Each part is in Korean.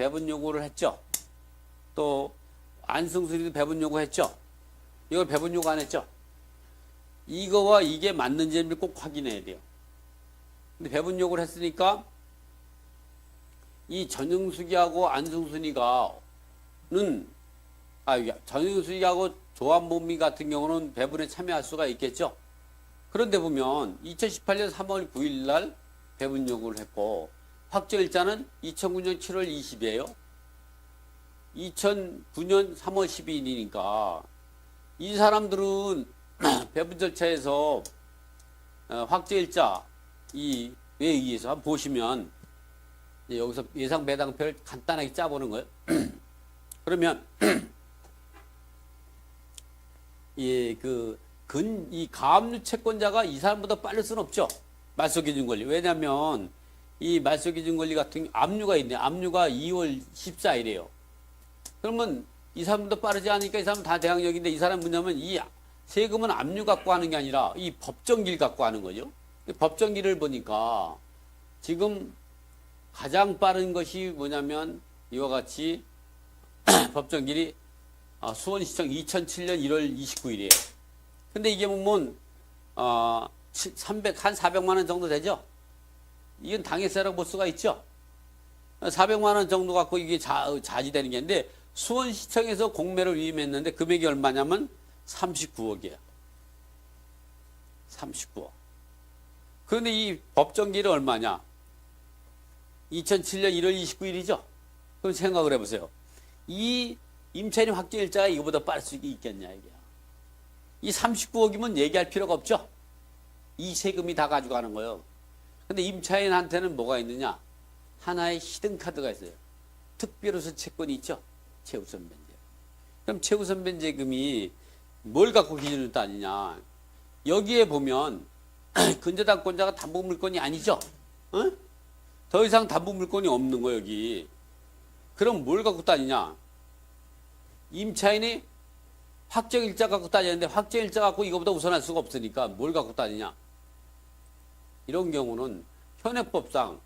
배분 요구를 했죠. 또 안승순이도 배분 요구했죠. 이걸 배분 요구 안 했죠. 이거와 이게 맞는지를 꼭 확인해야 돼요. 근데 배분 요구를 했으니까 이 전영숙이하고 안승순이가는 아 전영숙이하고 조한범이 같은 경우는 배분에 참여할 수가 있겠죠. 그런데 보면 2018년 3월 9일 날 배분 요구를 했고 확정일자는 2009년 7월 20이에요. 2009년 3월 12일이니까 이 사람들은 배분 절차에서 어, 확정일자 이에 의해서 한번 보시면 여기서 예상 배당표를 간단하게 짜보는 거예요. 그러면 이그근이 가압류 채권자가 이 사람보다 빠를 수는 없죠. 말소 기준 권리. 왜냐하면 이 말소 기준 권리 같은 압류가 있네. 압류가 2월 14일이에요. 그러면 이 사람보다 빠르지 않으니까 이 사람은 다 대항력인데 이 사람 뭐냐면 이 세금은 압류 갖고 하는 게 아니라 이 법정길 갖고 하는 거죠. 법정길을 보니까 지금 가장 빠른 것이 뭐냐면 이와 같이 법정길이 아, 수원시청 2007년 1월 29일이에요. 근데 이게 보면 어, 300, 한 400만 원 정도 되죠? 이건 당해세라고 볼 수가 있죠? 400만 원 정도 갖고 이게 자, 자지되는 게 있는데 수원시청에서 공매를 위임했는데 금액이 얼마냐면 39억이에요. 39억. 그런데 이 법정기는 얼마냐? 2007년 1월 29일이죠? 그럼 생각을 해보세요. 이 임차인 확정일자가 이거보다 빠를 수 있겠냐, 이게. 이 39억이면 얘기할 필요가 없죠? 이 세금이 다 가져가는 거예요. 근데 임차인한테는 뭐가 있느냐? 하나의 히든 카드가 있어요. 특별호소 채권이 있죠? 최우선 변제. 그럼 최우선 변제금이 뭘 갖고 기준을 따지냐? 여기에 보면 근저당권자가 담보 물건이 아니죠? 어? 더 이상 담보 물건이 없는 거 여기. 그럼 뭘 갖고 따지냐? 임차인이 확정일자 갖고 따지는데 확정일자 갖고 이거보다 우선할 수가 없으니까 뭘 갖고 따지냐? 이런 경우는 현행법상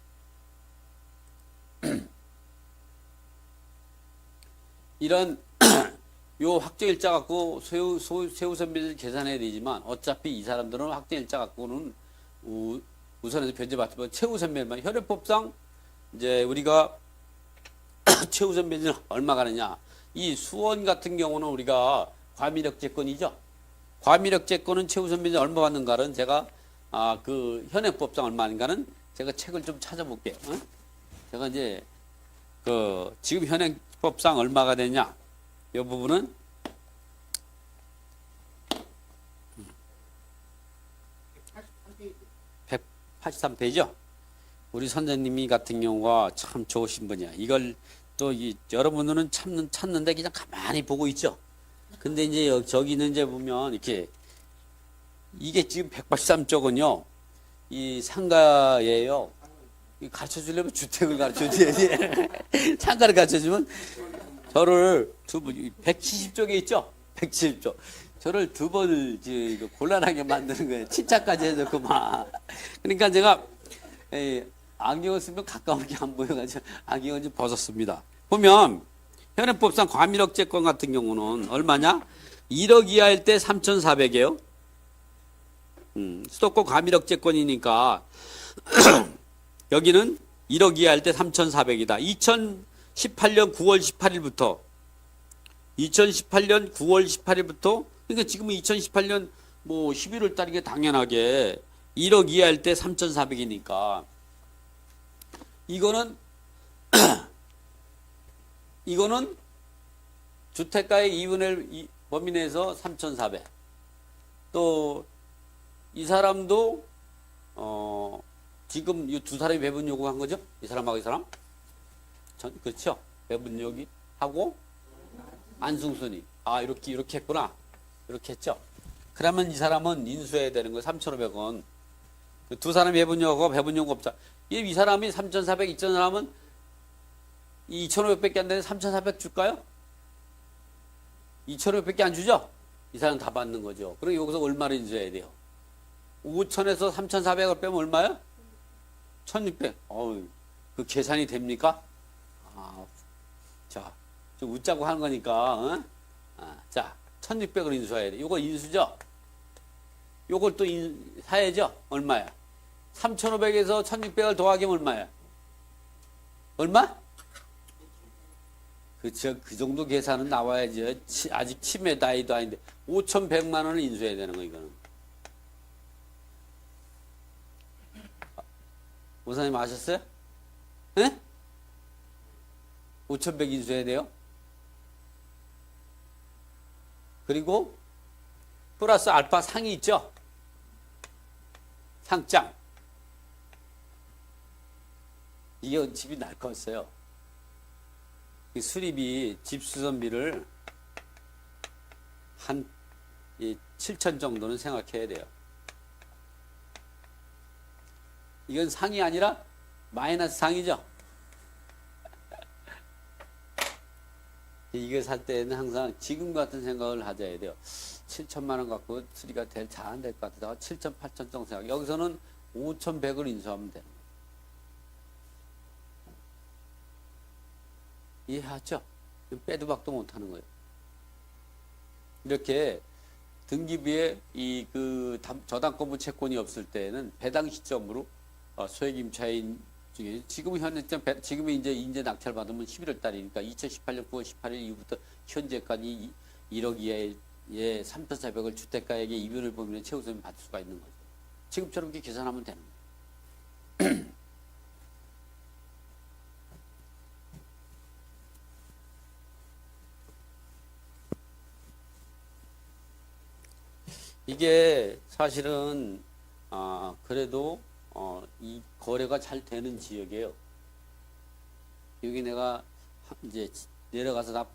이런 요 확정일자 갖고 세우, 세우선비를 계산해야 되지만 어차피 이 사람들은 확정일자 갖고는 우, 우선해서 변제받으면 최우선비만 현행법상 이제 우리가 최우선비는 얼마 가느냐? 이 수원 같은 경우는 우리가 과미력 채권이죠. 과미력 채권은 최우선비는 얼마 받는가는 제가 아 그 현행법상 얼마인가는 제가 책을 좀 찾아볼게요 어? 제가 이제 그 지금 현행법상 얼마가 되냐 이 부분은 183페이지죠. 우리 선생님이 같은 경우가 참 좋으신 분이야. 이걸 또 이, 여러분들은 찾는, 찾는데 그냥 가만히 보고 있죠. 근데 이제 여- 저기는 이제 보면 이렇게 이게 지금 183쪽은요. 이 상가예요. 이 가르쳐 주려면 주택을 가르쳐 줘야지. 상가를 가르쳐 주면 저를 두 번, 170쪽에 있죠? 170쪽. 저를 두 번을 이제 곤란하게 만드는 거예요. 칭찬까지 해서 그만. 그러니까 제가 에, 안경을 쓰면 가까운 게 안 보여가지고 안경을 좀 벗었습니다. 보면 현행법상 과밀억제권 같은 경우는 얼마냐? 1억 이하일 때 3,400이에요. 음, 수도권 과밀억제권이니까 여기는 1억 이하일 때 3,400이다. 2018년 9월 18일부터 2018년 9월 18일부터 그러니까 지금은 2018년 뭐 11월 달이게 당연하게 1억 이하일 때 3,400이니까 이거는 이거는 주택가의 2분의 1 범위 내에서 3,400. 또 이 사람도 어 지금 이 두 사람이 배분 요구한 거죠? 이 사람하고 이 사람? 전 그렇죠? 배분 요기 하고 안승순이 아 이렇게 이렇게 했구나 이렇게 했죠. 그러면 이 사람은 인수해야 되는 거예요. 3,500원. 그 두 사람이 배분요하고 배분요가 없다. 이, 이 사람이 3,400 있던 사람은 2,500밖에 안 되는데 3,400 줄까요? 2,500밖에 안 주죠? 이 사람 다 받는 거죠. 그럼 여기서 얼마를 인수해야 돼요? 5,000에서 3,400을 빼면 얼마요? 1,600. 어우, 그 계산이 됩니까? 아, 자, 좀 웃자고 하는 거니까, 어? 아, 자, 1600을 인수해야 돼. 요거 인수죠? 요걸 또 인, 사야죠? 얼마야? 3500에서 1600을 더하기 얼마야? 얼마? 그쵸. 그 정도 계산은 나와야죠. 치- 아직 치매 나이도 아닌데. 5100만 원을 인수해야 되는 거, 이거는. 모사님 아셨어요? 예? 5,100 인수해야 돼요. 그리고 플러스 알파 상이 있죠? 상장. 이게 집이 날 거였어요. 이 수리비, 집 수선비를 한 7천 정도는 생각해야 돼요. 이건 상이 아니라 마이너스 상이죠. 이걸 살 때는 항상 지금 같은 생각을 하셔야 돼요. 7천만 원 갖고 수리가 될, 잘 안 될 것 같아서 7천, 8천 정도 생각. 여기서는 5,100을 인수하면 거예요. 이해하죠? 빼도 박도 못 하는 거예요. 이렇게 등기부에 이 그 저당권부 채권이 없을 때는 배당 시점으로 어, 소액 임차인 중에 지금 현재 배- 지금 이제 인제 낙찰 받으면 11월 달이니까 2018년 9월 18일 이후부터 현재까지 1억 이하의 예, 3,400을 주택가액의 이변을 보면 최우선 받을 수가 있는 거죠. 지금처럼 이렇게 계산하면 되는 거예요. 이게 사실은 아 그래도 어, 이 거래가 잘 되는 지역이에요. 여기 내가 하- 이제 내려가서 다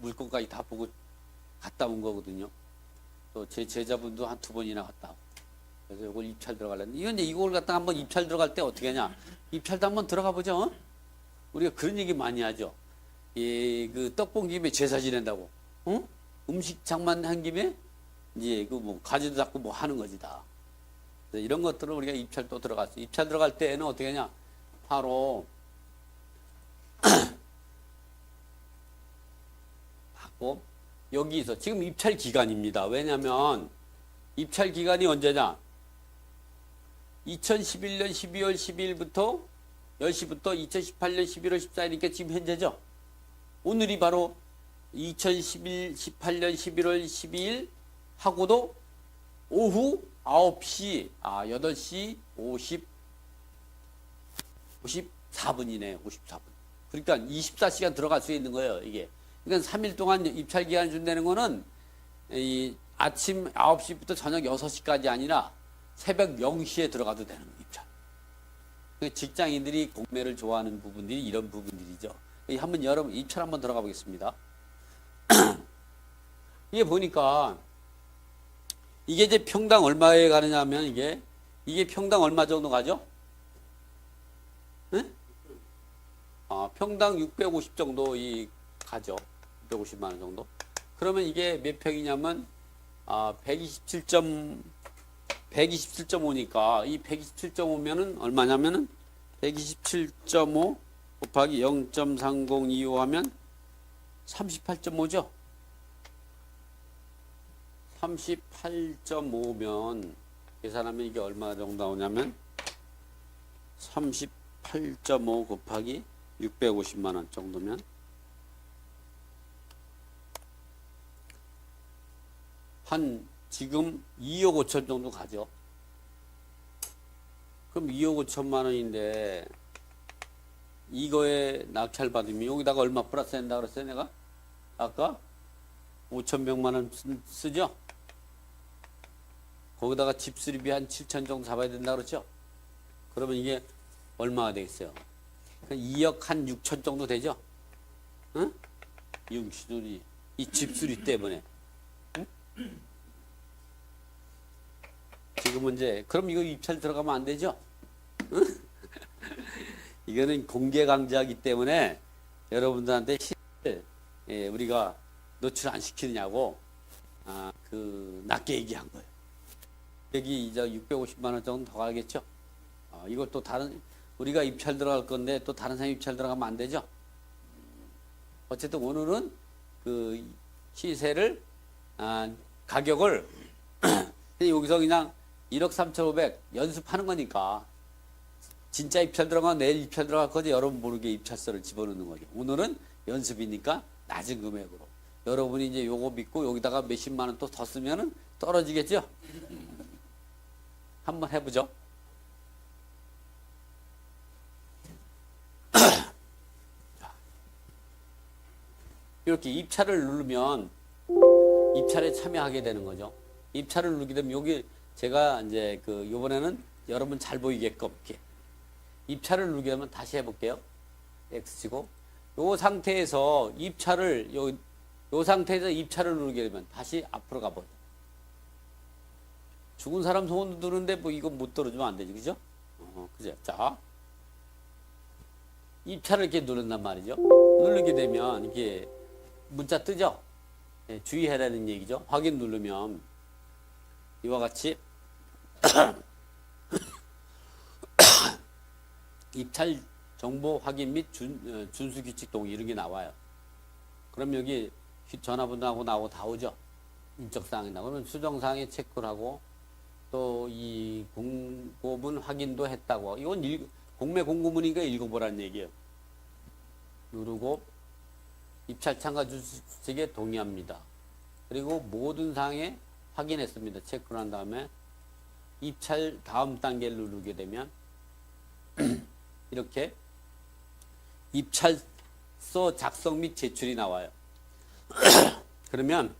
물건까지 다 보고 갔다 온 거거든요. 또 제 제자분도 한 두 번이나 갔다 오고. 그래서 이걸 입찰 들어가려는데 이건 이제 이걸 갖다 한번 입찰 들어갈 때 어떻게 하냐? 입찰도 한번 들어가 보죠. 어? 우리가 그런 얘기 많이 하죠. 이그 떡본 김에 제사 지낸다고. 응? 음식 장만 한 김에 이제 그 뭐 가지도 잡고 뭐 하는 거지 다. 그래서 이런 것들을 우리가 입찰 또 들어갔어. 입찰 들어갈 때는 어떻게 하냐? 바로 받고 여기서 지금 입찰 기간입니다. 왜냐하면 입찰 기간이 언제냐? 2011년 12월 12일부터 10시부터 2018년 11월 14일이니까 지금 현재죠. 오늘이 바로 2011, 18년 11월 12일 하고도 오후 9시, 아, 8시 50, 54분이네, 54분. 그러니까 24시간 들어갈 수 있는 거예요, 이게. 그러니까 3일 동안 입찰 기간 준다는 거는 이 아침 9시부터 저녁 6시까지 아니라 새벽 0시에 들어가도 되는 입찰. 그 직장인들이 공매를 좋아하는 부분들이 이런 부분들이죠. 한번 여러분 입찰 한번 들어가 보겠습니다. 이게 보니까 이게 이제 평당 얼마에 가느냐면 이게 이게 평당 얼마 정도 가죠? 응? 아, 평당 650 정도 이 가죠. 650만 원 정도. 그러면 이게 몇 평이냐면 아, 127점 127.5니까 이 127.5면은 얼마냐면은 127.5 곱하기 0.3025 하면 38.5죠. 38.5면 계산하면 이게 얼마 정도 나오냐면 38.5 곱하기 650만 원 정도면 한 지금 2억 5천 정도 가죠. 그럼 2억 5천만 원인데 이거에 낙찰 받으면 여기다가 얼마 플러스 된다 그랬어요 내가? 아까 5천백만 원 쓰- 쓰죠? 거기다가 집 수리비 한 7천 정도 잡아야 된다 그랬죠? 그러면 이게 얼마가 되겠어요? 2억 한 6천 정도 되죠? 응? 이용수리 이 집수리 때문에 응? 지금은 이제 그럼 이거 입찰 들어가면 안 되죠? 응? 이거는 공개 강좌이기 때문에 여러분들한테 예, 우리가 노출 안 시키느냐고 아, 그 낮게 얘기한 거예요. 여기 이제 650만 원 정도 더 가겠죠? 어, 이걸 또 다른 우리가 입찰 들어갈 건데 또 다른 사람 입찰 들어가면 안 되죠? 어쨌든 오늘은 그 시세를 아, 가격을 여기서 그냥 1억 3,500 연습하는 거니까 진짜 입찰 들어가 내일 입찰 들어갈 거지 여러분 모르게 입찰서를 집어넣는 거죠. 오늘은 연습이니까 낮은 금액으로 여러분이 이제 요거 믿고 여기다가 몇십만 원 또 더 쓰면은 떨어지겠죠. 한번 해보죠. 이렇게 입찰을 누르면 입찰에 참여하게 되는 거죠. 입찰을 누르게 되면 여기 제가 이제 그 요번에는 여러분 잘 보이게끔 이렇게 입찰을 누르게 되면 다시 해볼게요. X 치고 요 상태에서 입찰을 요, 요 상태에서 입찰을 누르게 되면 다시 앞으로 가보죠. 죽은 사람 소원도 드는데 뭐 이거 못 들어주면 안 되지 그죠? 어, 그죠? 자 입찰을 이렇게 누른단 말이죠. 누르게 되면 이게 문자 뜨죠? 예, 주의해라는 얘기죠. 확인 누르면 이와 같이 입찰 정보 확인 및 준, 어, 준수 규칙 동의 이런 게 나와요. 그럼 여기 휴- 전화번호하고 나오고 다 오죠. 인적사항이 나오고 그러면 수정사항에 체크를 하고 또 이 공고문 확인도 했다고 이건 일, 공매 공고문이니까 읽어보라는 얘기예요. 누르고 입찰 참가 주식에 동의합니다. 그리고 모든 사항에 확인했습니다. 체크를 한 다음에 입찰 다음 단계를 누르게 되면 이렇게 입찰서 작성 및 제출이 나와요. 그러면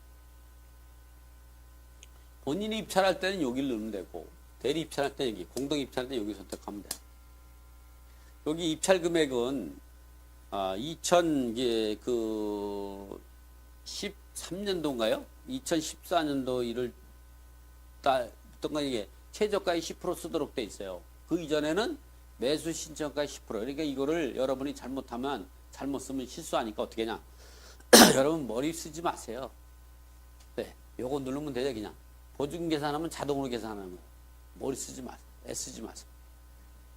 본인이 입찰할 때는 여기를 누르면 되고 대리 입찰할 때 여기 공동 입찰할 때 여기 선택하면 돼요. 여기 입찰 금액은 아, 2000, 이게 그, 13년도인가요? 2014년도 일을 딸, 어떤가 이게 최저가의 10% 쓰도록 돼 있어요. 그 이전에는 매수 신청가의 10%. 그러니까 이거를 여러분이 잘못하면, 잘못 쓰면 실수하니까 어떻게 하냐. 여러분 머리 쓰지 마세요. 네. 요거 누르면 되죠, 그냥. 보증 계산하면 자동으로 계산하는 거예요. 머리 쓰지 마세요. 애쓰지 마세요.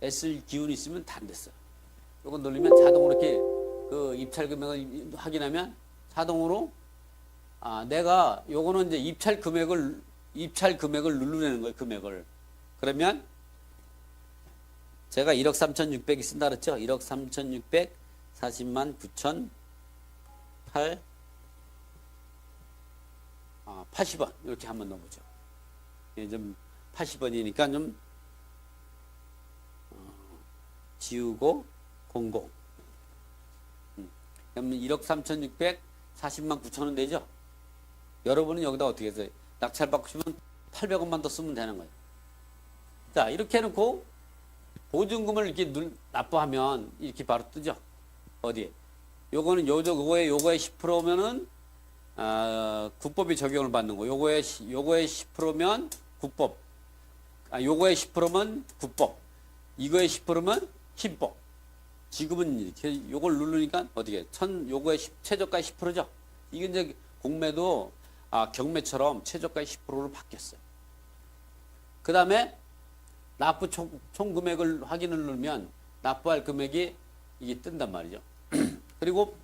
애쓸 기운 있으면 다 안 됐어요. 요거 누르면 자동으로 이렇게 그 입찰 금액을 확인하면 자동으로 아 내가 요거는 이제 입찰 금액을 입찰 금액을 누르는 거예요 금액을 그러면 제가 1억 3,600이 쓴다 그랬죠 1억 3,600 40만 9천 8 아, 80원 이렇게 한번 넣어보죠 예, 좀 80원이니까 좀 어, 지우고 00. 음. 그러면 1억 3,600 40만 9천 원 되죠? 여러분은 여기다 어떻게 해서 낙찰 받고 싶으면 800원만 더 쓰면 되는 거예요. 자, 이렇게 해놓고 보증금을 이렇게 눌, 납부하면 이렇게 바로 뜨죠? 어디에? 요거는 요저, 요거에, 요거에 10%면은, 아, 국법이 적용을 받는 거. 요거에, 시- 요거에 10%면 국법. 아, 요거에 10%면 국법. 이거에 10%면 신법. 지금은 이렇게 요걸 누르니까 어떻게 천 요거의 10, 최저가 10%죠. 이게 이제 공매도 아, 경매처럼 최저가 10%로 바뀌었어요. 그 다음에 납부 총, 총 금액을 확인을 누르면 납부할 금액이 이게 뜬단 말이죠. 그리고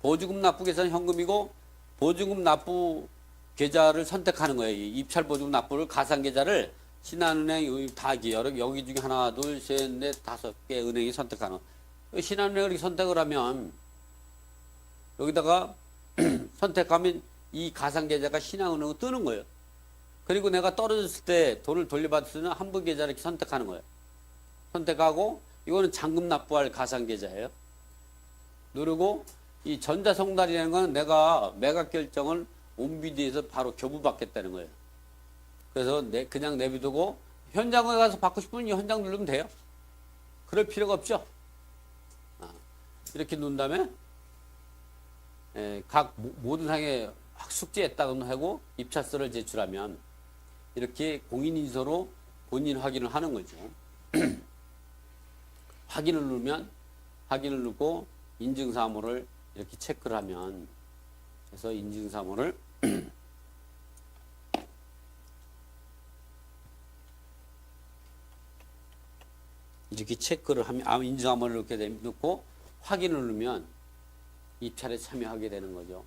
보증금 납부 계산 현금이고 보증금 납부 계좌를 선택하는 거예요. 이 입찰 보증금 납부를 가상 계좌를 신한은행 다 여러 여기 중에 하나 둘셋넷 다섯 개 은행이 선택하는 거. 신한은행을 선택을 하면 여기다가 선택하면 이 가상 계좌가 신한은행으로 뜨는 거예요. 그리고 내가 떨어졌을 때 돈을 돌려받을 수 있는 한분 계좌를 선택하는 거예요. 선택하고 이거는 잔금 납부할 가상 계좌예요. 누르고 이 전자송달이라는 건 내가 매각 결정을 온비디에서 바로 교부받겠다는 거예요. 그래서 내, 그냥 내비두고 현장에 가서 받고 싶으면 이 현장 누르면 돼요. 그럴 필요가 없죠. 아, 이렇게 누른 다음에 에, 각 모- 모든 상에 숙지했다고 하고 입찰서를 제출하면 이렇게 공인인서로 본인 확인을 하는 거죠. 확인을 누르면 확인을 누르고 인증사무를 이렇게 체크를 하면 그래서 인증사무를 이렇게 체크를 하면 아 인증사무를 이렇게 넣고 확인을 누르면 입찰에 참여하게 되는 거죠.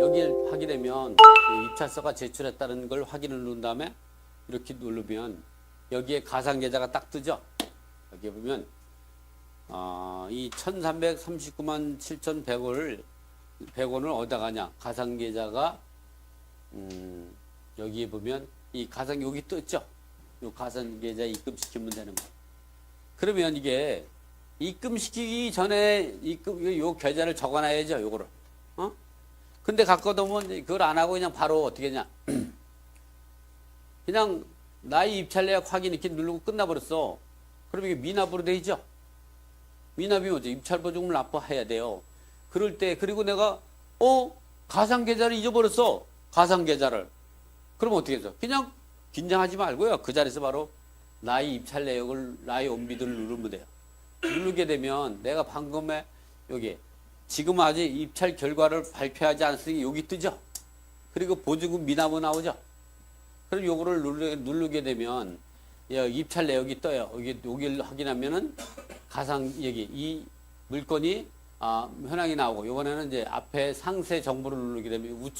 여기를 하게 되면 그 입찰서가 제출했다는 걸 확인을 누른 다음에 이렇게 누르면 여기에 가상 계좌가 딱 뜨죠. 여기 보면 어, 이 1,339만 7,100원을 100원을 어디다 가냐? 가상 계좌가 음, 여기에 보면 이 가상 여기 떴죠. 요 가상 계좌 입금시키면 되는 거. 그러면 이게 입금시키기 전에 입금 요- 요 계좌를 적어놔야죠. 요거를. 어? 근데 갖고 오면 그걸 안 하고 그냥 바로 어떻게 하냐? 그냥 나의 입찰 내역 확인 이렇게 누르고 끝나버렸어. 그럼 이게 미납으로 돼 있죠. 미납이 뭐죠? 입찰 보증금을 납부해야 돼요. 그럴 때 그리고 내가 어 가상 계좌를 잊어버렸어. 가상 계좌를. 그럼 어떻게 해서? 그냥 긴장하지 말고요. 그 자리에서 바로 나의 입찰 내역을 나의 온비드를 누르면 돼요. 누르게 되면 내가 방금에 여기 지금 아직 입찰 결과를 발표하지 않았으니 여기 뜨죠. 그리고 보증금 미납은 나오죠. 그럼 요거를 누르게, 누르게 되면 야, 입찰 내역이 떠요. 여기 여기를 확인하면은 가상 여기 이 물건이 아, 현황이 나오고 이번에는 이제 앞에 상세 정보를 누르게 되면 우측